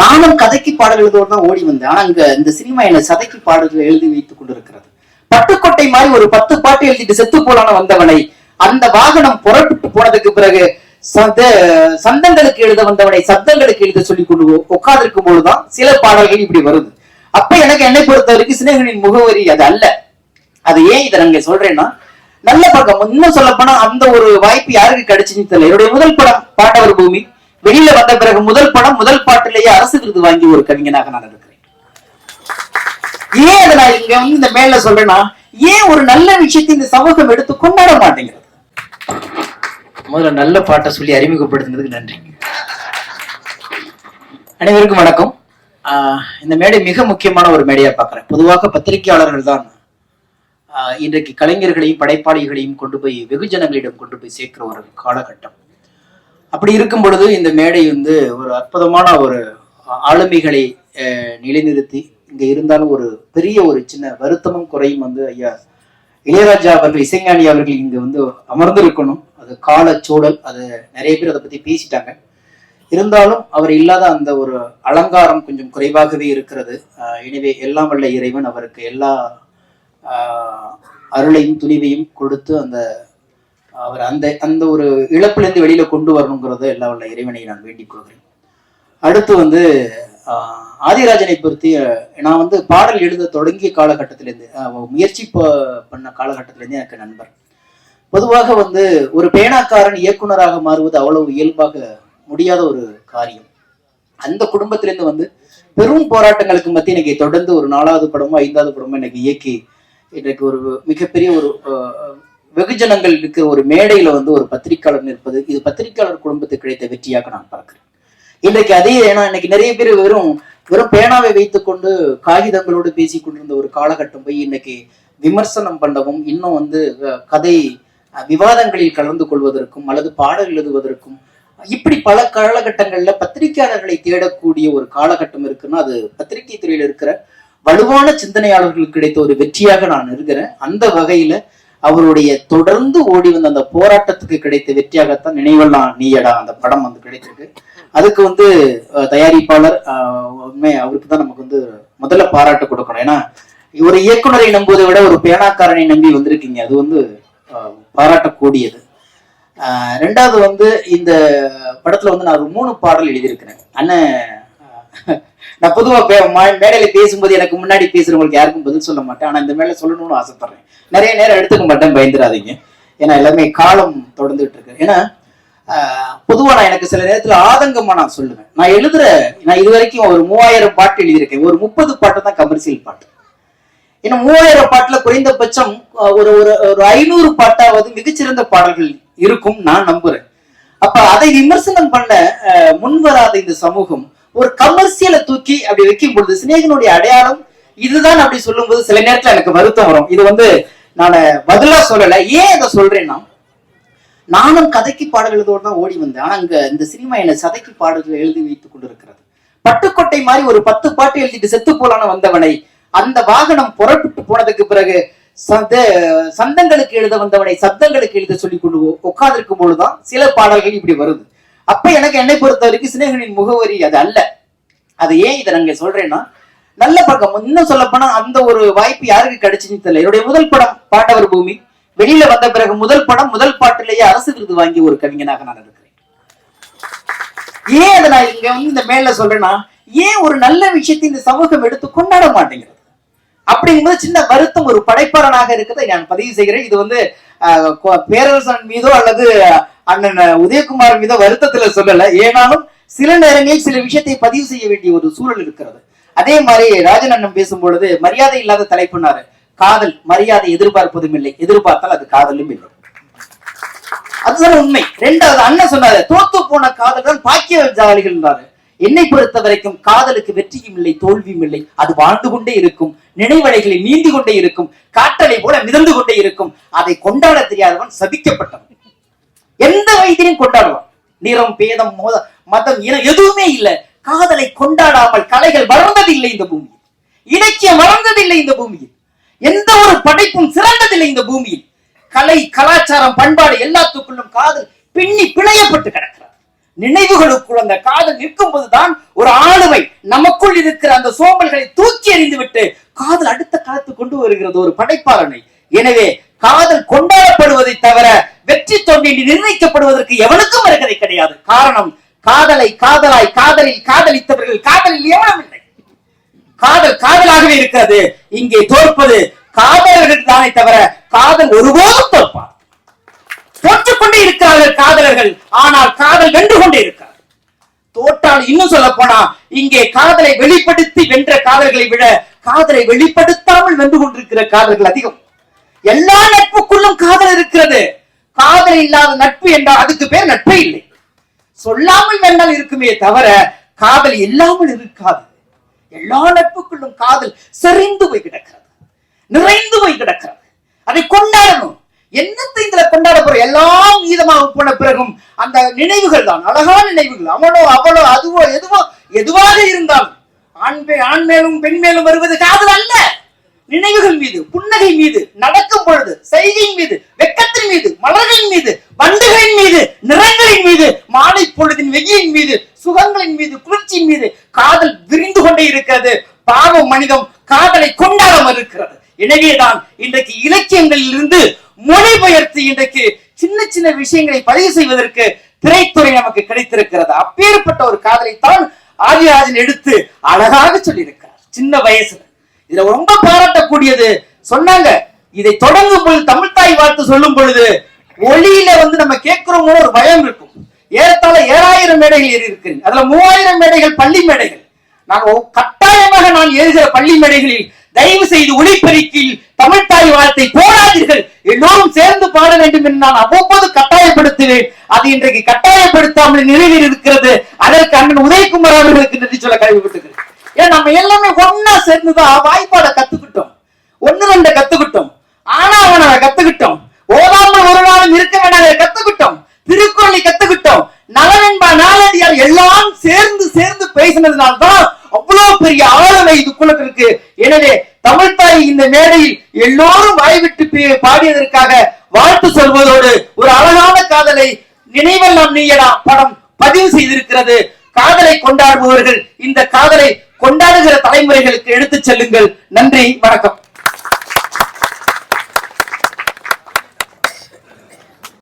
நானும் கதைக்கு பாடல் எழுதுவோம் தான் ஓடி வந்தேன். ஆனா இங்க இந்த சினிமா என்ன சதைக்கு பாடல்கள் எழுதி வைத்துக் கொண்டிருக்கிறது. பட்டுக்கோட்டை மாதிரி ஒரு பத்து பாட்டு எழுதிட்டு செத்து போலான வந்தவனை அந்த வாகனம் புறப்பட்டு போனதுக்கு பிறகு சந்த சந்தங்களுக்கு எழுத வந்தவனை சப்தங்களுக்கு எழுத சொல்லி கொண்டு உட்கார்ந்திருக்கும் போதுதான் சில பாடல்கள் இப்படி வருது. அப்ப எனக்கு என்னை பொறுத்த வரைக்கும் சிநேகனின் முகவரி அது அல்ல. அது ஏன் இதை நாங்க சொல்றேன்னா நல்ல பக்கம் இன்னும் சொல்ல போனா அந்த ஒரு வாய்ப்பு யாருக்கு கிடைச்சுன்னு தெரியல. என்னுடைய முதல் படம் பாண்டவர் பூமி. வெளியில வந்த பிறகு முதல் படம் முதல் பாட்டிலேயே அரசு விருது வாங்கி ஒரு கவிஞனாக நான் இருக்கிறேன். ஏன் அதை நான் இங்க வந்து இந்த மேல சொல்றேன்னா ஏன் ஒரு நல்ல விஷயத்தை இந்த சமூகம் எடுத்து கொண்டாட மாட்டேங்கிறது? முதல்ல நல்ல பாட்டை சொல்லி அறிமுகப்படுத்தினதுக்கு நன்றி. அனைவருக்கும் வணக்கம். ஆஹ் இந்த மேடை மிக முக்கியமான ஒரு மேடையா பார்க்கிறேன். பொதுவாக பத்திரிகையாளர்கள் தான் ஆஹ் இன்றைக்கு கலைஞர்களையும் படைப்பாளிகளையும் கொண்டு போய் வெகுஜனங்களிடம் கொண்டு போய் சேர்க்கிற ஒரு காலகட்டம். அப்படி இருக்கும் பொழுது இந்த மேடை வந்து ஒரு அற்புதமான ஒரு ஆளுமைகளை நிலைநிறுத்தி இங்க இருந்தாலும் ஒரு பெரிய ஒரு சின்ன வருத்தமும் குறையும் வந்து ஐயா இளையராஜா அவர்கள் இசைஞானி அவர்கள் இங்க வந்து அமர்ந்திருக்கணும். அது கால சூழல் அது நிறைய பேர் அதை பத்தி பேசிட்டாங்க. இருந்தாலும் அவர் இல்லாத அந்த ஒரு அலங்காரம் கொஞ்சம் குறைவாகவே இருக்கிறது. எனவே எல்லாம் வல்ல இறைவன் அவருக்கு எல்லா அருளையும் துணிவையும் கொடுத்து அந்த அவர் அந்த அந்த ஒரு இழப்பிலிருந்து வெளியில கொண்டு வரணுங்கிறத எல்லா உள்ள இறைவனை நான் வேண்டிக் கொள்கிறேன். அடுத்து வந்து ஆதிராஜனை பொறுத்து நான் வந்து பாடல் எழுத தொடங்கிய காலகட்டத்திலேருந்து முயற்சி பண்ண காலகட்டத்திலேருந்து எனக்கு நண்பர். பொதுவாக வந்து ஒரு பேனாக்காரன் இயக்குனராக மாறுவது அவ்வளவு இயல்பாக முடியாத ஒரு காரியம். அந்த குடும்பத்திலேருந்து வந்து பெரும் போராட்டங்களுக்கு மத்திய இன்னைக்கு தொடர்ந்து ஒரு நாலாவது படமோ ஐந்தாவது படமோ எனக்கு இயக்கி இன்றைக்கு ஒரு மிகப்பெரிய ஒரு வெகுஜனங்கள் இருக்கிற ஒரு மேடையில வந்து ஒரு பத்திரிக்கையாளர் நிற்பது இது பத்திரிக்கையாளர் குடும்பத்துக்கு கிடைத்த வெற்றியாக நான் பார்க்கிறேன். இன்றைக்கு அதே ஏன்னா இன்னைக்கு நிறைய பேர் வெறும் வெறும் பேனாவை வைத்துக்கொண்டு காகிதங்களோடு பேசி கொண்டிருந்த ஒரு காலகட்டம் போய் இன்னைக்கு விமர்சனம் பண்ணவும் இன்னும் வந்து கதை விவாதங்களில் கலந்து கொள்வதற்கும் அல்லது பாடல் எழுதுவதற்கும் இப்படி பல காலகட்டங்கள்ல பத்திரிகையாளர்களை தேடக்கூடிய ஒரு காலகட்டம் இருக்குன்னா அது பத்திரிகை துறையில் இருக்கிற வலுவான சிந்தனையாளர்களுக்கு கிடைத்த ஒரு வெற்றியாக நான் இருக்கிறேன் அந்த வகையில அவருடைய தொடர்ந்து ஓடி வந்த அந்த போராட்டத்துக்கு கிடைத்த வெற்றியாகத்தான் நினைவெல்லாம் நீயடா அந்த படம் வந்து கிடைச்சிருக்கு. அதுக்கு வந்து தயாரிப்பாளர் உண்மை அவருக்கு தான் நமக்கு வந்து முதல்ல பாராட்டு கொடுக்கணும். ஏன்னா ஒரு இயக்குனரை நம்புவதை விட ஒரு பேனாக்காரனை நம்பி வந்திருக்கீங்க. அது வந்து பாராட்டக்கூடியது. ஆஹ் ரெண்டாவது வந்து இந்த படத்துல வந்து நான் ஒரு மூணு பாடல் எழுதியிருக்கிறேன். அண்ணன் நான் பொதுவா மேடையில பேசும்போது எனக்கு முன்னாடி பேசுறவங்களுக்கு யாருக்கும் பதில் சொல்ல மாட்டேன். ஆனா இந்த மேல சொல்லணும்னு ஆசைப்படுறேன். நிறைய நேரம் எடுத்துக்க மாட்டேன் பயந்துடாதீங்க. ஏன்னா எல்லாமே காலம் தொடர்ந்துட்டு இருக்கு. ஏன்னா பொதுவா நான் எனக்கு சில நேரத்துல ஆதங்கமா நான் சொல்லுவேன். நான் எழுதுற நான் இது வரைக்கும் ஒரு மூவாயிரம் பாட்டு எழுதியிருக்கேன். ஒரு முப்பது பாட்டு தான் கமர்ஷியல் பாட்டு. ஏன்னா மூவாயிரம் பாட்டுல குறைந்தபட்சம் ஒரு ஒரு ஒரு ஐநூறு பாட்டாவது மிகச்சிறந்த பாடல்கள் இருக்கும் நான் நம்புறேன். அப்ப அதை விமர்சனம் பண்ண முன்வராத இந்த சமூகம் ஒரு கமர்சியலை தூக்கி அப்படி வைக்கும் பொழுது சிநேகனுடைய அடையாளம் இதுதான் அப்படி சொல்லும் போது சில நேரத்துல எனக்கு வருத்தம் வரும். இது வந்து நான் பதிலா சொல்லல. ஏன் இதை சொல்றேன்னா நானும் கதைக்கு பாடல் எழுதோடு தான் ஓடி வந்தேன். ஆனா அங்க இந்த சினிமா என்ன சதைக்கு பாடல்கள் எழுதி வைத்துக் கொண்டிருக்கிறது. பட்டுக்கோட்டை மாதிரி ஒரு பத்து பாட்டு எழுதிட்டு செத்து போலான வந்தவனை அந்த வாகனம் புறப்பட்டு போனதுக்கு பிறகு சந்த சந்தங்களுக்கு எழுத வந்தவனை சப்தங்களுக்கு எழுத சொல்லி கொண்டு உட்கார்ந்திருக்கும் பொழுதுதான் சில பாடல்கள் இப்படி வருது. அப்ப எனக்கு என்னை பொறுத்த வரைக்கும் சிநேகனின் முகவரி அது அல்ல. அது ஏன் இதை நாங்க சொல்றேன்னா நல்ல பக்கம் இன்னும் சொல்ல போனா அந்த ஒரு வாய்ப்பு யாருக்கு கிடைச்சுன்னு தெரியல. என்னுடைய முதல் படம் பாண்டவர் பூமி. வெளியில வந்த பிறகு முதல் படம் முதல் பாட்டிலேயே அரசு விருது வாங்கி ஒரு கவிஞனாக நான் இருக்கிறேன். ஏன் அதை நான் இங்க வந்து இந்த மேல சொல்றேன்னா ஏன் ஒரு நல்ல விஷயத்தை இந்த சமூகம் எடுத்து கொண்டாட மாட்டேங்கிறது? அப்படிங்கும்போது சின்ன வருத்தம் ஒரு படைப்பாளனாக இருக்கிறதை நான் பதிவு செய்கிறேன். இது வந்து ஆஹ், பேரரசன் மீதோ அல்லது அண்ணன் உதயகுமார் மீத வருத்தத்துல சொல்லல. ஏனாலும் சில நேரங்களில் சில விஷயத்தை பதிவு செய்ய வேண்டிய ஒரு சூழல் இருக்கிறது. அதே மாதிரி ராஜன் அண்ணன் பேசும் பொழுது மரியாதை இல்லாத தலைப்புனாரு. காதல் மரியாதை எதிர்பார்ப்பதும் இல்லை. எதிர்பார்த்தால் அது காதலும் இல்லை. அதுதான் உண்மை. ரெண்டாவது அண்ணன் சொன்னாரு தோத்து போன காதல் தான் பாக்கிய ஜாலிகள்ன்றாரு என்னை பொறுத்த வரைக்கும் காதலுக்கு வெற்றியும் இல்லை தோல்வியும் இல்லை. அது வாழ்ந்து கொண்டே இருக்கும். நினைவலைகளை நீந்தி கொண்டே இருக்கும். காற்றலை போல மிதந்து கொண்டே இருக்கும். அதை கொண்டாட தெரியாதவன் சபிக்கப்பட்டவன். எந்த வயதிலையும் கொண்டாடலாம். நிறம் பேதம் மோத மதம் இனம் எதுவுமே இல்லை. காதலை கொண்டாடாமல் கலைகள் வளர்ந்ததில்லை இந்த பூமியில். இலக்கியம் வளர்ந்ததில்லை இந்த பூமியில். எந்த ஒரு படைப்பும் சிறந்ததில்லை இந்த பூமியில். கலை கலாச்சாரம் பண்பாடு எல்லாத்துக்குள்ளும் காதல் பின்னி பிணையப்பட்டு கிடக்கிறது. நினைவுகளுக்குள் அந்த காதல் நிற்கும் போதுதான் ஒரு ஆளுமை நமக்குள் இருக்கிற அந்த சோம்பல்களை தூக்கி எறிந்து விட்டு காதல் அடுத்த காலத்து கொண்டு வருகிறது ஒரு படைப்பாளனை. எனவே காதல் கொண்டாடப்படுவதை தவிர வெற்றி தோல்வி நிர்ணயிக்கப்படுவதற்கு எவனுக்கும் வருகதை கிடையாது. காரணம் காதலை காதலாய் காதலில் காதலித்தவர்கள் காதலில் எவனும் இல்லை. காதல் காதலாகவே இருக்கிறது. இங்கே தோற்பது காதலர்கள் தானே தவிர காதல் ஒருபோதும் தோற்பார் தோற்றுக் கொண்டே இருக்கிறார்கள் காதலர்கள் ஆனால் காதல் வென்று கொண்டே இருக்கிறார் தோற்றால் இன்னும் சொல்ல போனா இங்கே காதலை வெளிப்படுத்தி வென்ற காதல்களை விட காதலை வெளிப்படுத்தாமல் வென்று கொண்டிருக்கிற காதல்கள் அதிகம். எல்லா நட்புக்குள்ளும் காதல் இருக்கிறது. காதல் இல்லாத நட்பு என்றால் அதுக்கு பேர் நட்பே இல்லை. சொல்லாமல் வேண்டால் இருக்குமே தவிர காதல் இல்லாமல் இருக்காது. எல்லா நட்புக்குள்ளும் காதல் செறிந்து போய் கிடக்கிறது. நிறைந்து போய் கிடக்கிறது. அதை கொண்டாடணும். என்னத்தை இதுல கொண்டாட போற எல்லாம் மீதமாக போன பிறகும் அந்த நினைவுகள் தான். அழகான நினைவுகள். அவனோ அவளோ அதுவோ எதுவோ எதுவாக இருந்தாலும் ஆண் ஆண் மேலும் பெண் மேலும் வருவது காதல் அல்ல. நினைவுகள் மீது புன்னகை மீது நடக்கும் பொழுது செய்கையின் மீது வெக்கத்தின் மீது மலர்களின் மீது வண்டுகளின் மீது நிறங்களின் மீது மாலை பொழுதின் வெயிலின் மீது சுகங்களின் மீது குளிர்ச்சியின் மீது காதல் விரிந்து கொண்டே இருக்கிறது. பாவம் மனிதம் காதலை கொண்டாட மறுக்கிறது எனவேதான் இன்றைக்கு இலக்கியங்களில் இருந்து மொழிபெயர்த்து இன்றைக்கு சின்ன சின்ன விஷயங்களை பதிவு செய்வதற்கு திரைத்துறை நமக்கு கிடைத்திருக்கிறது. அப்பேற்பட்ட ஒரு காதலைத்தான் ஆதிராஜன் எடுத்து அழகாக சொல்லியிருக்கிறார். சின்ன வயசுல. இதுல ரொம்ப பாராட்டக்கூடியது. சொன்னாங்க. இதை தொடங்கும் பொழுது தமிழ் தாய் வாழ்த்து சொல்லும் பொழுது ஒளியில வந்து நம்ம கேட்கிறோமோ ஒரு பயம் இருக்கும். ஏறத்தாழ ஏழாயிரம் மேடைகள் ஏறி இருக்கு அதுல மூவாயிரம் மேடைகள் பள்ளி மேடைகள். நான் கட்டாயமாக நான் ஏறுகிற பள்ளி மேடைகளில் தயவு செய்து ஒளிப்பெருக்கில் தமிழ் தாய் வாழ்த்தை போடாதீர்கள். எல்லோரும் சேர்ந்து பாட வேண்டும் என்று நான் அவ்வப்போது கட்டாயப்படுத்துவேன். அது இன்றைக்கு கட்டாயப்படுத்தாமல் நிறைவேறி இருக்கிறது. அதற்கு அண்ணன் உதயகுமார் அவர்களுக்கு நன்றி சொல்ல கழிவுபட்டுகிறேன் ஏன் நம்ம எல்லாமே ஒன்னா சேர்ந்துதான் வாய்ப்பாட கத்துக்கிட்டோம். ஒண்ணு ரெண்டு கத்துக்கிட்டோம். ஆனா அவனை கத்துக்கிட்டோம். ஓதாமல் ஒரு நாளும் இருக்க வேண்டாம் கத்துக்கிட்டோம். திருக்குறளை கத்துக்கிட்டோம். நலவென்பா நாளடியார் எல்லாம் சேர்ந்து சேர்ந்து பேசினதுனால்தான் அவ்வளவு பெரிய ஆளுமை இதுக்குள்ள இருக்கு. எனவே தமிழ்தாய் இந்த மேடையில் எல்லோரும் வாய்விட்டு பாடியதற்காக வாழ்த்து சொல்வதோடு ஒரு அழகான காதலை நினைவெல்லாம் நீயடா படம் பதிவு செய்திருக்கிறது. காதலை கொண்டாடுபவர்கள் இந்த காதலை கொண்டாடுகிற தலைமுறைகளுக்கு எடுத்துச் செல்லுங்கள். நன்றி வணக்கம்.